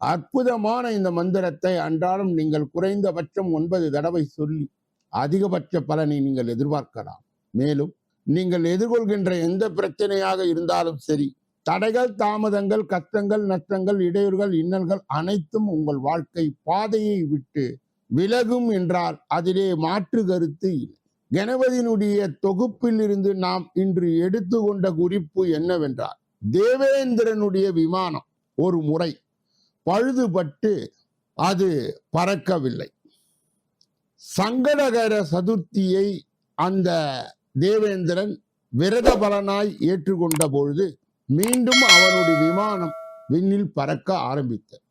அற்புதமான இந்த மந்திரத்தை அன்றாடம் நீங்கள் குறைந்தபட்சம் ஒன்பது தடவை சொல்லி அதிகபட்ச பலனை நீங்கள் எதிர்பார்க்கலாம். மேலும் நீங்கள் எதிர்கொள்கின்ற எந்த பிரச்சனையாக இருந்தாலும் சரி தடைகள் தாமதங்கள் கஷ்டங்கள் நஷ்டங்கள் இடையூறுகள் இன்னல்கள் அனைத்தும் உங்கள் வாழ்க்கை பாதையை விட்டு விலகும் என்றால் அதிலே மாற்று கருத்து இல்லை. கணபதியினுடைய தொகுப்பில் இருந்து நாம் இன்று எடுத்துக்கொண்ட குறிப்பு என்னவென்றால் தேவேந்திரனுடைய விமானம் ஒரு முறை பழுதுபட்டு அது பறக்கவில்லை. சங்கடகர சதுர்த்தியை அந்த தேவேந்திரன் விரத பலனாய் ஏற்றுக்கொண்ட பொழுது மீண்டும் அவனுடைய விமானம் விண்ணில் பறக்க ஆரம்பித்தது.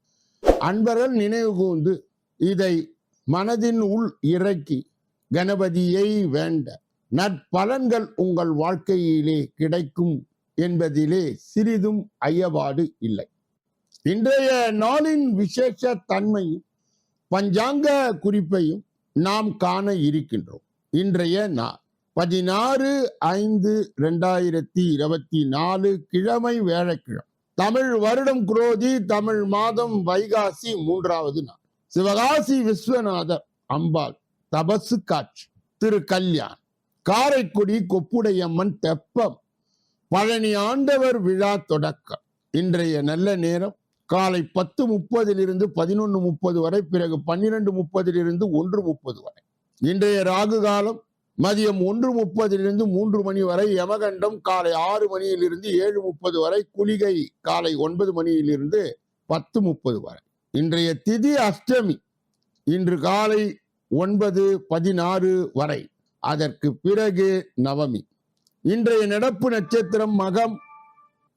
அன்பர்கள் நினைவு கூர்ந்து இதை மனதின் உள் இறக்கி கணபதியை வேண்ட நற்பலன்கள் உங்கள் வாழ்க்கையிலே கிடைக்கும் என்பதிலே சிறிதும் ஐயபாடு இல்லை. இன்றைய நாளின் விசேஷ தன்மையும் பஞ்சாங்க குறிப்பையும் நாம் காண இருக்கின்றோம். இன்றைய நாள் பதினாறு ஐந்து ரெண்டாயிரத்தி இருபத்தி நாலு கிழமை வேழக்கிழமை தமிழ் வருடம் குரோதி தமிழ் மாதம் வைகாசி மூன்றாவது நாள். சிவகாசி விஸ்வநாதர் அம்பாள் தபசு காட்சி திரு கல்யாண் காரைக்குடி கொப்புடையம்மன் தெப்பம் பழனி ஆண்டவர் விழா தொடக்கம். இன்றைய நல்ல நேரம் காலை பத்து முப்பதிலிருந்து பதினொன்று முப்பது வரை பிறகு பன்னிரெண்டு முப்பதிலிருந்து ஒன்று முப்பது வரை. இன்றைய ராகு காலம் மதியம் ஒன்று முப்பதிலிருந்து மூன்று மணி வரை யமகண்டம் காலை ஆறு மணியிலிருந்து ஏழு முப்பது வரை குளிகை காலை ஒன்பது மணியிலிருந்து பத்து முப்பது வரை. இன்றைய திதி அஷ்டமி இன்று காலை ஒன்பது பதினாறு வரை. அதற்கு பிறகு நவமி. இன்றைய நடப்பு நட்சத்திரம் மகம்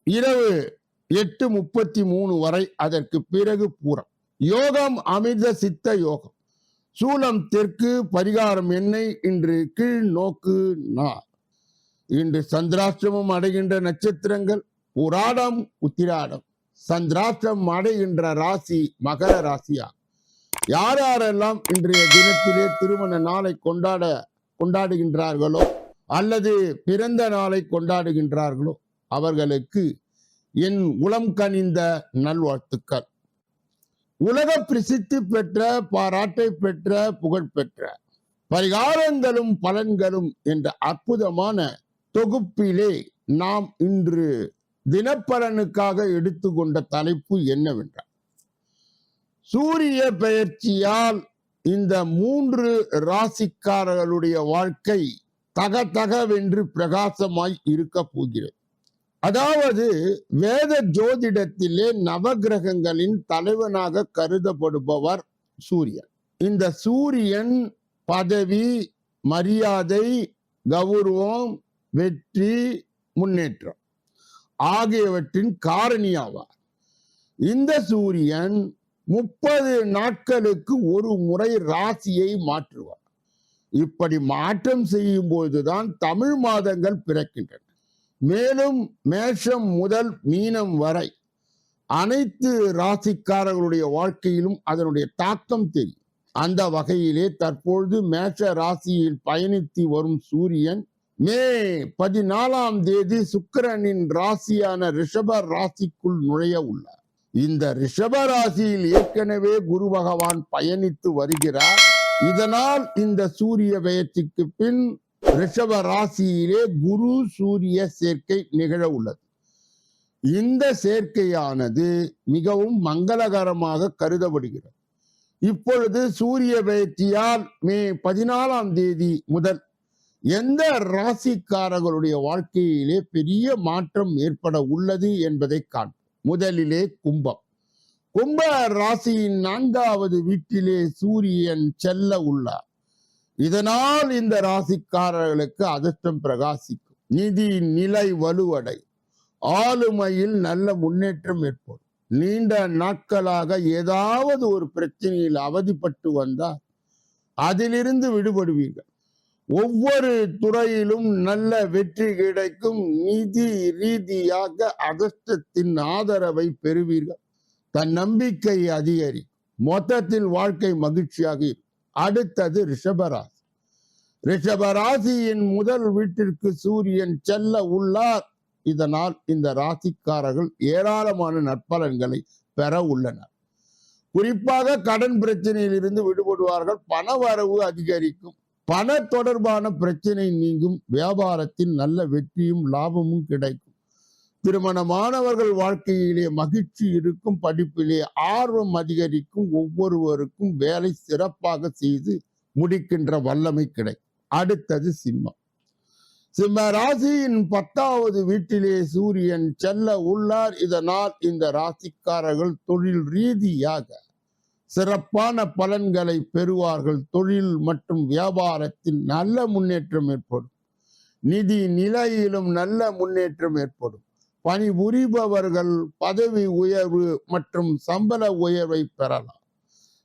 இரவு எட்டு முப்பத்தி மூணு வரை அதற்கு பிறகு பூரம். யோகம் அமிர்த சித்த யோகம். சூலம் தெற்கு பரிகாரம் என்னை இன்று கீழ் நோக்கு நார் இன்று சந்திராஷ்டிரமம் அடைகின்ற நட்சத்திரங்கள் புராடம் உத்திராடம். சந்திராஷ்டிரம் அடைகின்ற ராசி மகர ராசியா. யார் யாரெல்லாம் இன்றைய தினத்திலே திருமண நாளை கொண்டாட கொண்டாடுகின்றார்களோ அல்லது பிறந்த நாளை கொண்டாடுகின்றார்களோ அவர்களுக்கு என் உளம் கனிந்த நல்வாழ்த்துக்கள். உலக பிரசித்தி பெற்ற பாராட்டை பெற்ற புகழ் பெற்ற பரிகாரங்களும் பலன்களும் என்ற அற்புதமான தொகுப்பிலே நாம் இன்று தினப்பலனுக்காக எடுத்துக்கொண்ட தலைப்பு என்னவென்றால் சூரிய பெயர்ச்சியால் இந்த மூன்று ராசிக்காரர்களுடைய வாழ்க்கை தகதகவென்று பிரகாசமாய் இருக்க போகிறது. அதாவது வேத ஜோதிடத்திலே நவகிரகங்களின் தலைவனாக கருதப்படுபவர் சூரியன். இந்த சூரியன் பதவி மரியாதை கௌரவம் வெற்றி முன்னேற்றம் ஆகியவற்றின் காரணியாவார். இந்த சூரியன் முப்பது நாட்களுக்கு ஒரு முறை ராசியை மாற்றுவார். இப்படி மாற்றம் செய்யும் போதுதான் தமிழ் மாதங்கள் பிறக்கின்றன. மேலும் மேஷம் முதல் மீனம் வரை அனைத்து ராசிக்காரர்களுடைய வாழ்க்கையிலும் அதனுடைய தாக்கம் தெரியும். அந்த வகையிலே தற்பொழுது மேஷ ராசியில் பயணித்து வரும் சூரியன் மே பதினாலாம் தேதி சுக்கிரனின் ராசியான ரிஷப ராசிக்குள் நுழைய உள்ளார். இந்த ரிஷப ராசியில் ஏற்கனவே குரு பகவான் பயணித்து வருகிறார். இதனால் இந்த சூரிய பெயர்ச்சிக்கு பின் ரிஷப ராசியிலே குரு சூரிய சேர்க்கை நிகழ உள்ளது. இந்த சேர்க்கையானது மிகவும் மங்களகரமாக கருதப்படுகிறது. இப்பொழுது சூரிய பயிற்சியால் மே பதினாலாம் தேதி முதல் எந்த ராசிக்காரர்களுடைய வாழ்க்கையிலே பெரிய மாற்றம் ஏற்பட உள்ளது என்பதை காண்போம் முதலிலே கும்பம். கும்ப ராசியின் நான்காவது வீட்டிலே சூரியன் செல்ல உள்ளார். இதனால் இந்த ராசிக்காரர்களுக்கு அதிர்ஷ்டம் பிரகாசிக்கும். நிதி நிலை வலுவடை. ஆளுமையில் நல்ல முன்னேற்றம் ஏற்படும். நீண்ட நாட்களாக ஏதாவது ஒரு பிரச்சனையில் அவதிப்பட்டு வந்தால் அதிலிருந்து விடுபடுவீர்கள். ஒவ்வொரு துறையிலும் நல்ல வெற்றி கிடைக்கும். நிதி ரீதியாக அதிர்ஷ்டத்தின் ஆதரவை பெறுவீர்கள். தன் நம்பிக்கை அதிகரி மொத்தத்தில் வாழ்க்கை மகிழ்ச்சியாக இருக்கும். அடுத்தது ரிஷபராசி. ரிஷபராசியின் முதல் வீட்டிற்கு சூரியன் செல்ல உள்ளார். இதனால் இந்த ராசிக்காரர்கள் ஏராளமான நற்பலன்களை பெற உள்ளனர். குறிப்பாக கடன் பிரச்சனையில் இருந்து விடுபடுவார்கள். பண வரவு அதிகரிக்கும். பண தொடர்பான பிரச்சனை நீங்கும். வியாபாரத்தில் நல்ல வெற்றியும் லாபமும் கிடைக்கும். திருமணமானவர்கள் வாழ்க்கையிலே மகிழ்ச்சி இருக்கும் படிப்பிலே ஆர்வம் அதிகரிக்கும் ஒவ்வொருவருக்கும் வேலை சிறப்பாக செய்து முடிக்கின்ற வல்லமை கிடைக்கும். அடுத்தது சிம்மம். சிம்ம ராசியின் பத்தாவது வீட்டிலே சூரியன் செல்ல உள்ளார். இதனால் இந்த ராசிக்காரர்கள் தொழில் ரீதியாக சிறப்பான பலன்களை பெறுவார்கள். தொழில் மற்றும் வியாபாரத்தில் நல்ல முன்னேற்றம் ஏற்படும். நிதி நிலையிலும் நல்ல முன்னேற்றம் ஏற்படும். பணிபுரிபவர்கள் பதவி உயர்வு மற்றும் சம்பள உயர்வை பெறலாம்.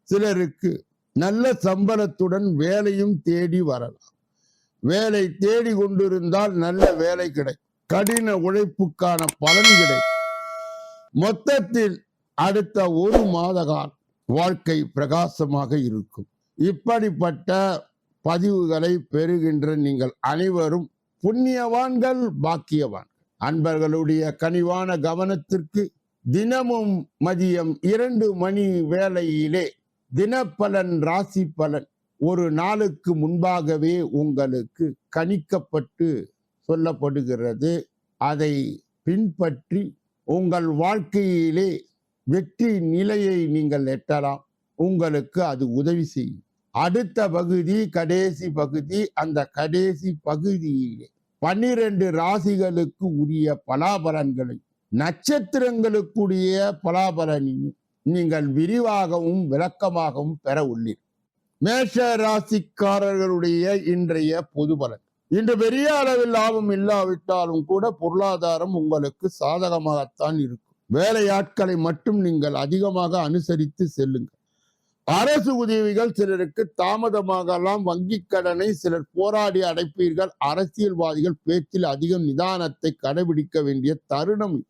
சிலருக்கு நல்ல சம்பளத்துடன் வேலையும் தேடி வரலாம். வேலை தேடி கொண்டிருந்தால் நல்ல வேலை கிடைக்கும். கடின உழைப்புக்கான பலன் கிடைக்கும். மொத்தத்தில் அடுத்த ஒரு மாத காலம் வாழ்க்கை பிரகாசமாக இருக்கும். இப்படிப்பட்ட பதிவுகளை பெறுகின்ற நீங்கள் அனைவரும் புண்ணியவான்கள் பாக்கியவான் அன்பர்களுடைய கனிவான கவனத்திற்கு தினமும் மதியம் இரண்டு மணி வேளையிலே தினப்பலன் ராசி பலன் ஒரு நாளுக்கு முன்பாகவே உங்களுக்கு கணிக்கப்பட்டு சொல்லப்படுகிறது. அதை பின்பற்றி உங்கள் வாழ்க்கையிலே வெற்றி நிலையை நீங்கள் எட்டலாம். உங்களுக்கு அது உதவி செய்யும். அடுத்த பகுதி கடைசி பகுதி அந்த கடைசி பகுதியிலே பன்னிரண்டு ராசிகளுக்கு உரிய பலாபலன்களை நட்சத்திரங்களுக்குரிய பலாபலனையும் நீங்கள் விரிவாகவும் விளக்கமாகவும் பெற உள்ளீர். மேஷ ராசிக்காரர்களுடைய இன்றைய பொது பலன். இன்று பெரிய அளவில் லாபம் இல்லாவிட்டாலும் கூட பொருளாதாரம் உங்களுக்கு சாதகமாகத்தான் இருக்கும். வேலையாட்களை மட்டும் நீங்கள் அதிகமாக அனுசரித்து செல்லுங்கள். அரசு உதவிகள் சிலருக்கு தாமதமாகலாம். வங்கி கடனை சிலர் போராடி அடைப்பீர்கள். அரசியல்வாதிகள் பேச்சில் அதிகம் நிதானத்தை கடைபிடிக்க வேண்டிய தருணம்.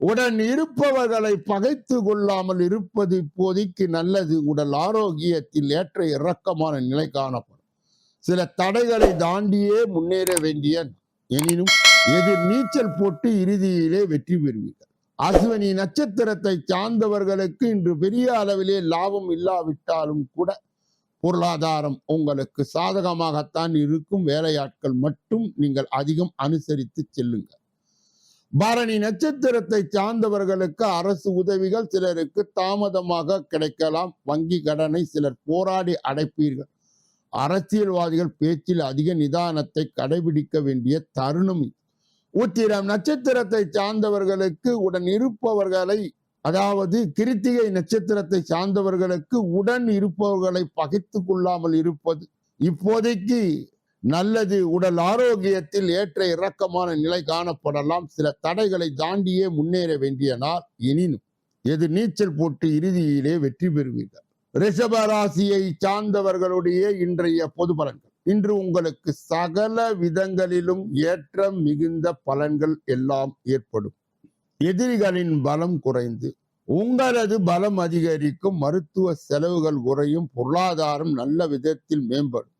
உடன் இருப்பவர்களை பகைத்து கொள்ளாமல் இருப்பது இப்போதைக்கு நல்லது. உடல் ஆரோக்கியத்தில் ஏற்ற இறக்கமான நிலை காணப்படும். சில தடைகளை தாண்டியே முன்னேற வேண்டிய எனினும் எதிர் நீச்சல் போட்டு இறுதியிலே வெற்றி பெறுவீர்கள். அஸ்வினி நட்சத்திரத்தை சார்ந்தவர்களுக்கு இன்று பெரிய அளவிலே லாபம் இல்லாவிட்டாலும் கூட பொருளாதாரம் உங்களுக்கு சாதகமாகத்தான் இருக்கும். வேலையாட்கள் மட்டும் நீங்கள் அதிகம் அனுசரித்து செல்லுங்க பரணி நட்சத்திரத்தை சார்ந்தவர்களுக்கு அரசு உதவிகள் சிலருக்கு தாமதமாக கிடைக்கலாம். வங்கி கடனை சிலர் போராடி அடைப்பீர்கள். அரசியல்வாதிகள் பேச்சில் அதிக நிதானத்தை கடைபிடிக்க வேண்டிய தருணம் இது. உத்திரம் நட்சத்திரத்தை சார்ந்தவர்களுக்கு உடன் இருப்பவர்களை அதாவது கிருத்திகை நட்சத்திரத்தை சார்ந்தவர்களுக்கு உடன் இருப்பவர்களை பகைத்து கொள்ளாமல் இருப்பது இப்போதைக்கு நல்லது. உடல் ஆரோக்கியத்தில் ஏற்ற இறக்கமான நிலை காணப்படலாம். சில தடைகளை தாண்டியே முன்னேற வேண்டிய நாள் எனினும் எது நீச்சல் போட்டு இறுதியிலே வெற்றி பெறுவீர்கள். ரிஷப ராசியை சார்ந்தவர்களுடைய இன்றைய பொது பலன்கள். இன்று உங்களுக்கு சகல விதங்களிலும் ஏற்றம் மிகுந்த பலன்கள் எல்லாம் ஏற்படும். எதிரிகளின் பலம் குறைந்து உங்களது பலம் அதிகரிக்கும் மருத்துவ செலவுகள் குறையும் பொருளாதாரம் நல்ல விதத்தில் மேம்படும்.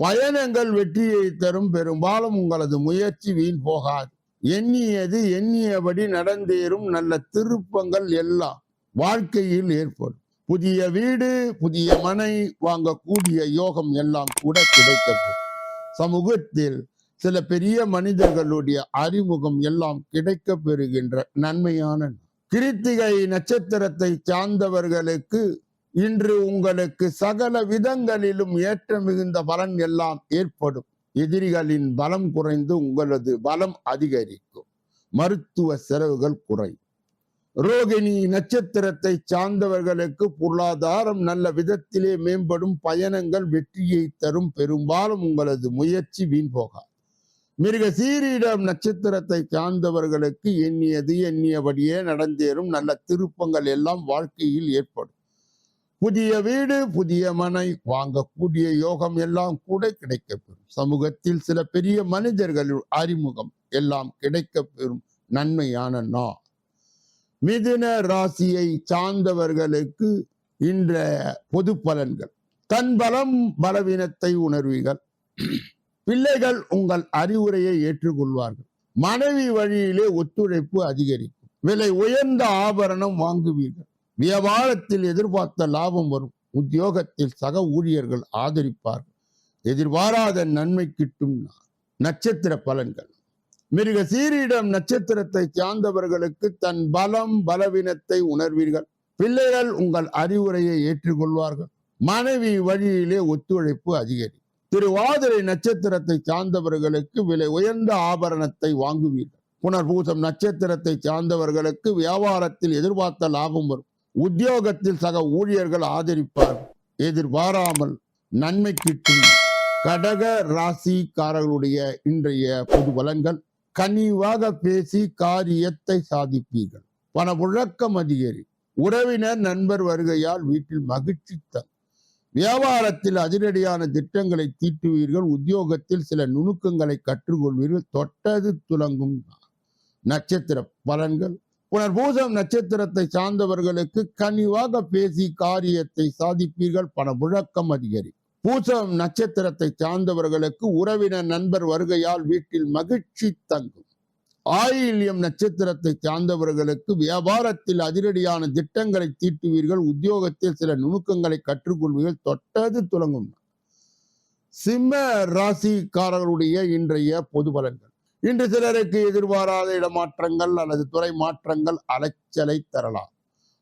பயணங்கள் வெற்றியை தரும் பெரும்பாலும் உங்களது முயற்சி வீண் போகாது. எண்ணியது எண்ணியபடி நடந்தேறும் நல்ல திருப்பங்கள் எல்லாம் வாழ்க்கையில் ஏற்படும். புதிய வீடு புதிய மனை வாங்கக்கூடிய யோகம் எல்லாம் கூட கிடைத்தது சமூகத்தில் சில பெரிய மனிதர்களுடைய அறிமுகம் எல்லாம் கிடைக்க பெறுகின்ற நன்மையான கிருத்திகை நட்சத்திரத்தை சார்ந்தவர்களுக்கு இன்று உங்களுக்கு சகல விதங்களிலும் ஏற்ற மிகுந்த பலன் எல்லாம் ஏற்படும். எதிரிகளின் பலம் குறைந்து உங்களது பலம் அதிகரிக்கும். மருத்துவ செலவுகள் குறையும். ரோகிணி நட்சத்திரத்தை சார்ந்தவர்களுக்கு பொருளாதாரம் நல்ல விதத்திலே மேம்படும் பயணங்கள் வெற்றியை தரும். பெரும்பாலும் உங்களது முயற்சி வீண் போகாது. மிருக சீரிடம் நட்சத்திரத்தை சார்ந்தவர்களுக்கு எண்ணியது எண்ணியபடியே நடந்தேறும். நல்ல திருப்பங்கள் எல்லாம் வாழ்க்கையில் ஏற்படும். புதிய வீடு புதிய மனை வாங்கக்கூடிய யோகம் எல்லாம் கூட கிடைக்கப்பெறும். சமூகத்தில் சில பெரிய மனிதர்கள் அறிமுகம் எல்லாம் கிடைக்கப்பெறும். நன்மையான நான் மிதுன ராசியை சார்ந்தவர்களுக்கு இன்ற பொது பலன்கள். தன் பலம் பலவீனத்தை உணர்வீர்கள். பிள்ளைகள் உங்கள் அறிவுரையை ஏற்றுக்கொள்வார்கள். மனைவி வழியிலே ஒத்துழைப்பு அதிகரிக்கும். விலை உயர்ந்த ஆபரணம் வாங்குவீர்கள். வியாபாரத்தில் எதிர்பார்த்த லாபம் வரும். உத்தியோகத்தில் சக ஊழியர்கள் ஆதரிப்பார்கள். எதிர்பாராத நன்மை கிட்டும் நட்சத்திர பலன்கள். மிருக சீரிடம் நட்சத்திரத்தை சார்ந்தவர்களுக்கு தன் பலம் பலவீனத்தை உணர்வீர்கள். பிள்ளைகள் உங்கள் அறிவுரையை ஏற்றுக்கொள்வார்கள். மனைவி வழியிலே ஒத்துழைப்பு அதிகரி. திருவாதிரை நட்சத்திரத்தை சார்ந்தவர்களுக்கு விலை உயர்ந்த ஆபரணத்தை வாங்குவீர்கள். புனர்பூசம் நட்சத்திரத்தை சார்ந்தவர்களுக்கு வியாபாரத்தில் எதிர்பார்த்த லாபம் வரும். உத்தியோகத்தில் சக ஊழியர்கள் ஆதரிப்பார் எதிர்பாராமல் நன்மை கிட்டும். கடக ராசிக்காரர்களுடைய இன்றைய பொது பலன்கள் கனிவாக பேசி காரியத்தை சாதிப்பீர்கள். பணப்புழக்கம் அதிகரி. உறவினர் நண்பர் வருகையால் வீட்டில் மகிழ்ச்சி தரும். வியாபாரத்தில் அதிரடியான திட்டங்களை தீட்டுவீர்கள். உத்தியோகத்தில் சில நுணுக்கங்களை கற்றுக்கொள்வீர்கள். தொட்டது துலங்கும் நட்சத்திர பலன்கள். புனர்பூசம் நட்சத்திரத்தை சார்ந்தவர்களுக்கு கனிவாக பேசி காரியத்தை சாதிப்பீர்கள். பண புழக்கம் அதிகரி. பூசம் நட்சத்திரத்தை சார்ந்தவர்களுக்கு உறவினர் நண்பர் வருகையால் வீட்டில் மகிழ்ச்சி தங்கும். ஆயில்யம் நட்சத்திரத்தை சார்ந்தவர்களுக்கு வியாபாரத்தில் அதிரடியான திட்டங்களை தீட்டுவீர்கள். உத்தியோகத்தில் சில நுணுக்கங்களை கற்றுக்கொள்வீர்கள். தொட்டது துலங்கும் சிம்ம ராசிக்காரர்களுடைய இன்றைய பொது பலன்கள். இன்று சிலருக்கு எதிர்பாராத இடமாற்றங்கள் அல்லது துறை மாற்றங்கள் அலைச்சலை தரலாம்.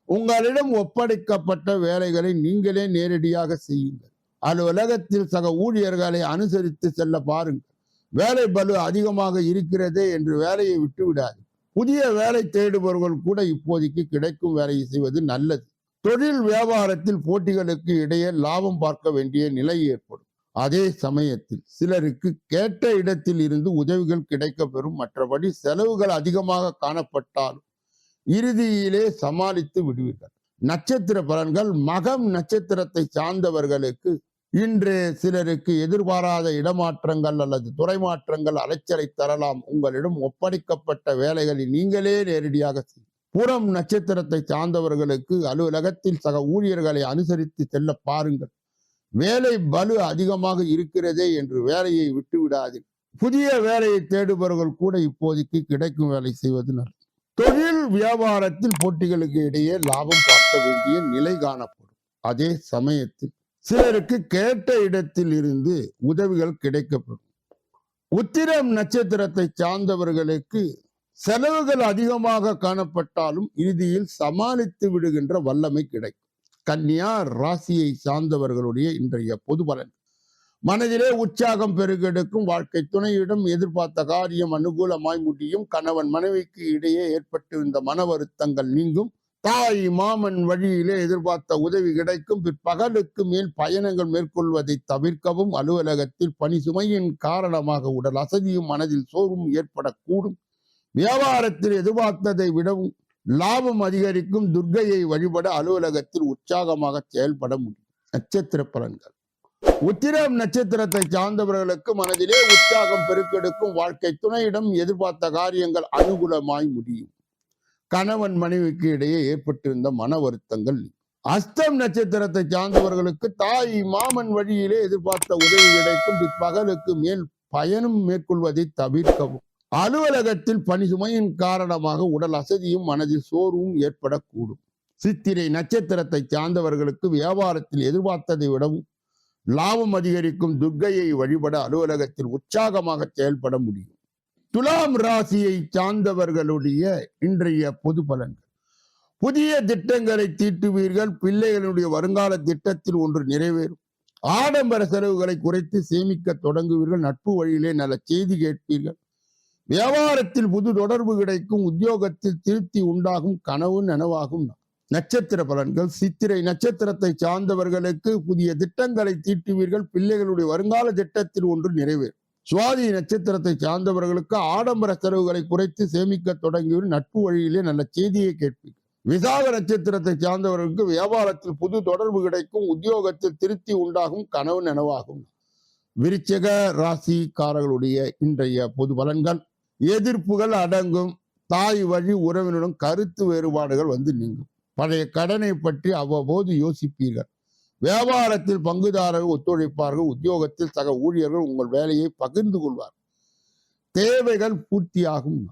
உங்களிடம் ஒப்படைக்கப்பட்ட வேலைகளை நீங்களே நேரடியாக செய்யுங்கள். அலுவலகத்தில் சக ஊழியர்களை அனுசரித்து செல்ல பாருங்கள். வேலை பலு அதிகமாக இருக்கிறதே என்று வேலையை விட்டு விடாது. புதிய வேலை தேடுபவர்கள் கூட இப்போதைக்கு கிடைக்கும் வேலையை செய்வது நல்லது. தொழில் வியாபாரத்தில் போட்டிகளுக்கு இடையே லாபம் பார்க்க வேண்டிய நிலை ஏற்படும். அதே சமயத்தில் சிலருக்கு கேட்ட இடத்தில் இருந்து உதவிகள் கிடைக்க பெறும் மற்றபடி செலவுகள் அதிகமாக காணப்பட்டாலும் இறுதியிலே சமாளித்து விடுவீர்கள். நட்சத்திர பலன்கள் மகம் நட்சத்திரத்தை சார்ந்தவர்களுக்கு இன்று சிலருக்கு எதிர்பாராத இடமாற்றங்கள் அல்லது துறைமாற்றங்கள் அலைச்சலை தரலாம். உங்களிடம் ஒப்படைக்கப்பட்ட வேலைகளை நீங்களே நேரடியாக செய்யும் புறம் நட்சத்திரத்தை சார்ந்தவர்களுக்கு அலுவலகத்தில் சக ஊழியர்களை அனுசரித்து செல்ல பாருங்கள். வேலை பலு அதிகமாக இருக்கிறதே என்று வேலையை விட்டு விடாது புதிய வேலையை தேடுபவர்கள் கூட இப்போதைக்கு கிடைக்கும் வேலை செய்வது நல்லது. தொழில் வியாபாரத்தில் போட்டிகளுக்கு இடையே லாபம் பார்க்க வேண்டிய நிலை காணப்படும். அதே சமயத்தில் சிலருக்கு கேட்ட இடத்தில் இருந்து உதவிகள் கிடைக்கப்படும். உத்திரம் நட்சத்திரத்தை சார்ந்தவர்களுக்கு செலவுகள் அதிகமாக காணப்பட்டாலும் இறுதியில் சமாளித்து விடுகின்ற வல்லமை கிடைக்கும். கன்னியா ராசியை சார்ந்தவர்களுடைய இன்றைய பொது பலன். மனதிலே உற்சாகம் பெருகெடுக்கும் வாழ்க்கை துணையிடம் எதிர்பார்த்த காரியம் அனுகூலமாய் முடியும் கணவன் மனைவிக்கு இடையே ஏற்பட்டிருந்த மன வருத்தங்கள் நீங்கும் தாய் மாமன் வழியிலே எதிர்பார்த்த உதவி கிடைக்கும். பிற்பகலுக்கு மேல் பயணங்கள் மேற்கொள்வதை தவிர்க்கவும் அலுவலகத்தில் பணி சுமையின் காரணமாக உடல் அசதியும் மனதில் சோர்வும் ஏற்படக்கூடும். வியாபாரத்தில் எதிர்பார்த்ததை விடவும் லாபம் அதிகரிக்கும் துர்கையை வழிபட அலுவலகத்தில் உற்சாகமாக செயல்பட முடியும். நட்சத்திர பலன்கள். உத்திரம் நட்சத்திரத்தை சார்ந்தவர்களுக்கு மனதிலே உற்சாகம் பெருக்கெடுக்கும் வாழ்க்கை துணையிடம் எதிர்பார்த்த காரியங்கள் அனுகூலமாய் முடியும். கணவன் மனைவிக்கு இடையே ஏற்பட்டிருந்த மன வருத்தங்கள். அஸ்தம் நட்சத்திரத்தை சார்ந்தவர்களுக்கு தாய் மாமன் வழியிலே எதிர்பார்த்த உதவி கிடைக்கும். பிற்பகலுக்கு மேல் பயணம் மேற்கொள்வதை தவிர்க்கவும். அலுவலகத்தில் பணி சுமையின் காரணமாக உடல் அசதியும் மனதில் சோர்வும் ஏற்படக்கூடும். சித்திரை நட்சத்திரத்தை சார்ந்தவர்களுக்கு வியாபாரத்தில் எதிர்பார்த்ததை விடவும் லாபம் அதிகரிக்கும் துர்க்கையை வழிபட அலுவலகத்தில் உற்சாகமாக செயல்பட முடியும். துலாம் ராசியை சார்ந்தவர்களுடைய இன்றைய பொது பலன்கள். புதிய திட்டங்களை தீட்டுவீர்கள். பிள்ளைகளுடைய வருங்கால திட்டத்தில் ஒன்று நிறைவேறும். ஆடம்பர செலவுகளை குறைத்து சேமிக்க தொடங்குவீர்கள். நட்பு வழியிலே நல்ல செய்தி கேட்பீர்கள். வியாபாரத்தில் புது தொடர்பு கிடைக்கும். உத்தியோகத்தில் திருப்தி உண்டாகும். கனவு நனவாகும். நட்சத்திர பலன்கள். சித்திரை நட்சத்திரத்தை சார்ந்தவர்களுக்கு புதிய திட்டங்களை தீட்டுவீர்கள். பிள்ளைகளுடைய வருங்கால திட்டத்தில் ஒன்று நிறைவேறும். சுவாதி நட்சத்திரத்தை சார்ந்தவர்களுக்கு ஆடம்பர செலவுகளை குறைத்து சேமிக்க தொடங்கிய நட்பு வழியிலே நல்ல செய்தியை கேட்பீர்கள் விசாக நட்சத்திரத்தை சார்ந்தவர்களுக்கு வியாபாரத்தில் புது தொடர்பு கிடைக்கும் உத்தியோகத்தில் திருப்தி உண்டாகும் கனவு நனவாகும். விருச்சக ராசிக்காரர்களுடைய இன்றைய பொது பலன்கள் எதிர்ப்புகள் அடங்கும் தாய் வழி உறவினருடன் கருத்து வேறுபாடுகள் வந்து நீங்கும். பழைய கடனை பற்றி அவ்வப்போது யோசிப்பீர்கள். வியாபாரத்தில் பங்குதாரர்கள் ஒத்துழைப்பார்கள் உத்தியோகத்தில் சக ஊழியர்கள் உங்கள் வேலையை பகிர்ந்து கொள்வார். தேவைகள் பூர்த்தியாகும்.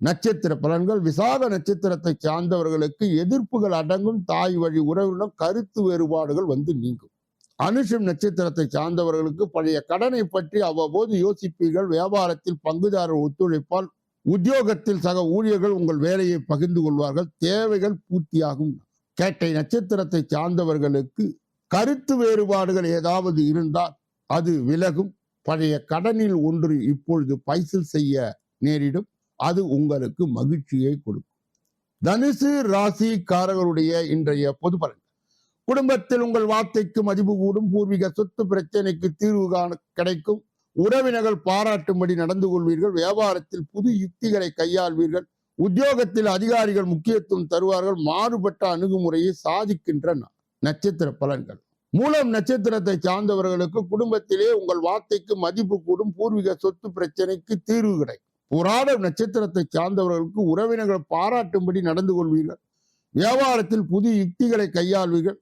நட்சத்திர பலன்கள் விசாக நட்சத்திரத்தை சார்ந்தவர்களுக்கு எதிர்ப்புகள் அடங்கும். தாய் வழி உறவினருடன் கருத்து வேறுபாடுகள் வந்து நீங்கும். அனுஷம் நட்சத்திரத்தை சார்ந்தவர்களுக்கு பழைய கடனை பற்றி அவ்வப்போது யோசிப்பீர்கள். வியாபாரத்தில் பங்குதாரர் ஒத்துழைப்பால் உத்தியோகத்தில் சக ஊழியர்கள் உங்கள் வேலையை பகிர்ந்து கொள்வார்கள். தேவைகள் பூர்த்தியாகும். கேட்டை நட்சத்திரத்தை சார்ந்தவர்களுக்கு கருத்து வேறுபாடுகள் ஏதாவது இருந்தால் அது விலகும். பழைய கடனில் ஒன்று இப்பொழுது பைசல் செய்ய நேரிடும். அது உங்களுக்கு மகிழ்ச்சியை கொடுக்கும். தனுசு ராசிக்காரர்களுடைய இன்றைய பொது பலன். குடும்பத்தில் உங்கள் வார்த்தைக்கு மதிப்பு கூடும். பூர்வீக சொத்து பிரச்சனைக்கு தீர்வு காண கிடைக்கும். உறவினர்கள் பாராட்டும்படி நடந்து கொள்வீர்கள். வியாபாரத்தில் புது யுக்திகளை கையாள்வீர்கள். உத்தியோகத்தில் அதிகாரிகள் முக்கியத்துவம் தருவார்கள். மாறுபட்ட அணுகுமுறையை சாதிக்கின்றன. நட்சத்திர பலன்கள். மூலம் நட்சத்திரத்தை சார்ந்தவர்களுக்கு குடும்பத்திலே உங்கள் வார்த்தைக்கு மதிப்பு கூடும் பூர்வீக சொத்து பிரச்சனைக்கு தீர்வு கிடைக்கும். புராடம் நட்சத்திரத்தை சார்ந்தவர்களுக்கு உறவினர்கள் பாராட்டும்படி நடந்து கொள்வீர்கள். வியாபாரத்தில் புதிய யுக்திகளை கையாள்வீர்கள்.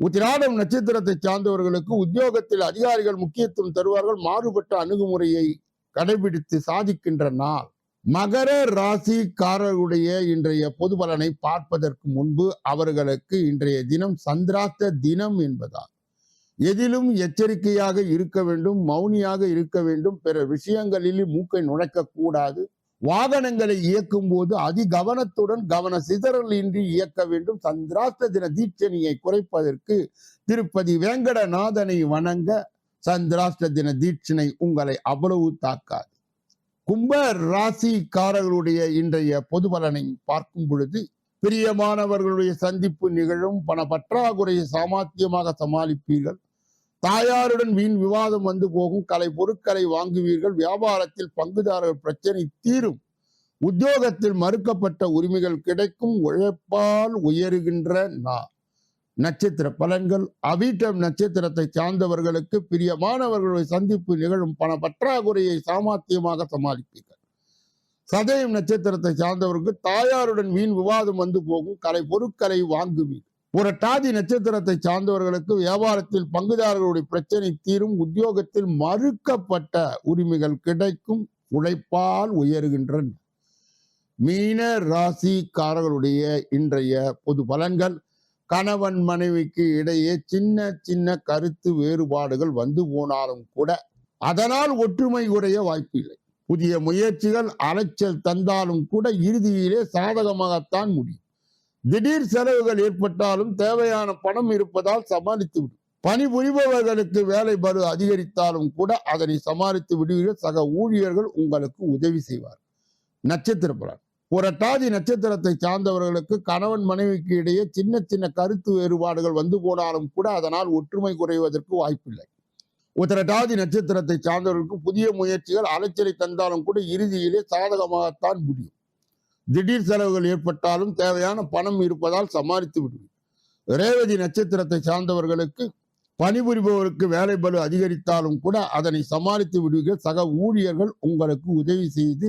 உத்திராடம் நட்சத்திரத்தை சார்ந்தவர்களுக்கு உத்தியோகத்தில் அதிகாரிகள் முக்கியத்துவம் தருவார்கள். மாறுபட்ட அணுகுமுறையை கடைபிடித்து சாதிக்கின்ற நாள். மகர ராசிக்காரர்களுடைய இன்றைய பொது பலனை பார்ப்பதற்கு முன்பு அவர்களுக்கு இன்றைய தினம் சந்திராத்த தினம் என்பதால் எதிலும் எச்சரிக்கையாக இருக்க வேண்டும் மௌனியாக இருக்க வேண்டும் பிற விஷயங்களில் மூக்கை நுழைக்க கூடாது வாகனங்களை இயக்கும் போது அதிகவனத்துடன் கவன சிதறல் இன்றி இயக்க வேண்டும் சந்திராத்த தின தீட்சணியை குறைப்பதற்கு திருப்பதி வேங்கடநாதனை வணங்க சந்திராஷ்ட தின தீட்சணை உங்களை அவ்வளவு தாக்காது. கும்ப ராசிக்காரர்களுடைய இன்றைய பொது பலனை பார்க்கும் பொழுது பிரியமானவர்களுடைய சந்திப்பு நிகழும் பண பற்றாக்குறையை சாமர்த்தியமாக சமாளிப்பீர்கள். தாயாருடன் வீண் விவாதம் வந்து போகும் கலை பொருட்களை வாங்குவீர்கள் வியாபாரத்தில் பங்குதாரர் பிரச்சனை தீரும் உத்தியோகத்தில் மறுக்கப்பட்ட உரிமைகள் கிடைக்கும் உழைப்பால் உயருகின்ற நா நட்சத்திர பலன்கள் அவிட்டம் நட்சத்திரத்தை சார்ந்தவர்களுக்கு பிரியமானவர்களுடைய சந்திப்பு நிகழும் பண பற்றாக்குறையை சாமர்த்தியமாக சமாளிப்பீர்கள். சதயம் நட்சத்திரத்தை சார்ந்தவருக்கு தாயாருடன் வீண் விவாதம் வந்து போகும். கலை பொருட்களை வாங்குவீர்கள் புரட்டாதி நட்சத்திரத்தை சார்ந்தவர்களுக்கு வியாபாரத்தில் பங்குதாரர்களுடைய பிரச்சனை தீரும். உத்தியோகத்தில் மறுக்கப்பட்ட உரிமைகள் கிடைக்கும். உழைப்பால் உயருகின்றன. மீன ராசிக்காரர்களுடைய இன்றைய பொது பலன்கள் கணவன் மனைவிக்கு இடையே சின்ன சின்ன கருத்து வேறுபாடுகள் வந்து போனாலும் கூட அதனால் ஒற்றுமை உடைய வாய்ப்பு இல்லை. புதிய முயற்சிகள் அலைச்சல் தந்தாலும் கூட இறுதியிலே சாதகமாகத்தான் முடியும். திடீர் செலவுகள் ஏற்பட்டாலும் தேவையான பணம் இருப்பதால் சமாளித்து விடும். பணிபுரிபவர்களுக்கு வேலை பரு அதிகரித்தாலும் கூட அதனை சமாளித்து விடுவீர்கள் சக ஊழியர்கள் உங்களுக்கு உதவி செய்வார் நட்சத்திர பலன் புரட்டாதி நட்சத்திரத்தை சார்ந்தவர்களுக்கு கணவன் மனைவிக்கு இடையே சின்ன சின்ன கருத்து வேறுபாடுகள் வந்து போனாலும் கூட அதனால் ஒற்றுமை குறைவதற்கு வாய்ப்பில்லை. உத்திரட்டாதி நட்சத்திரத்தை சார்ந்தவர்களுக்கு புதிய முயற்சிகள் அலைச்சலை தந்தாலும் கூட இறுதியிலே சாதகமாகத்தான் முடியும். திடீர் செலவுகள் ஏற்பட்டாலும் தேவையான பணம் இருப்பதால் சமாளித்து விடுவீர்கள். ரேவதி நட்சத்திரத்தை சார்ந்தவர்களுக்கு பணிபுரிபவருக்கு வேலை பலு அதிகரித்தாலும் கூட அதனை சமாளித்து விடுவீர்கள். சக ஊழியர்கள் உங்களுக்கு உதவி செய்து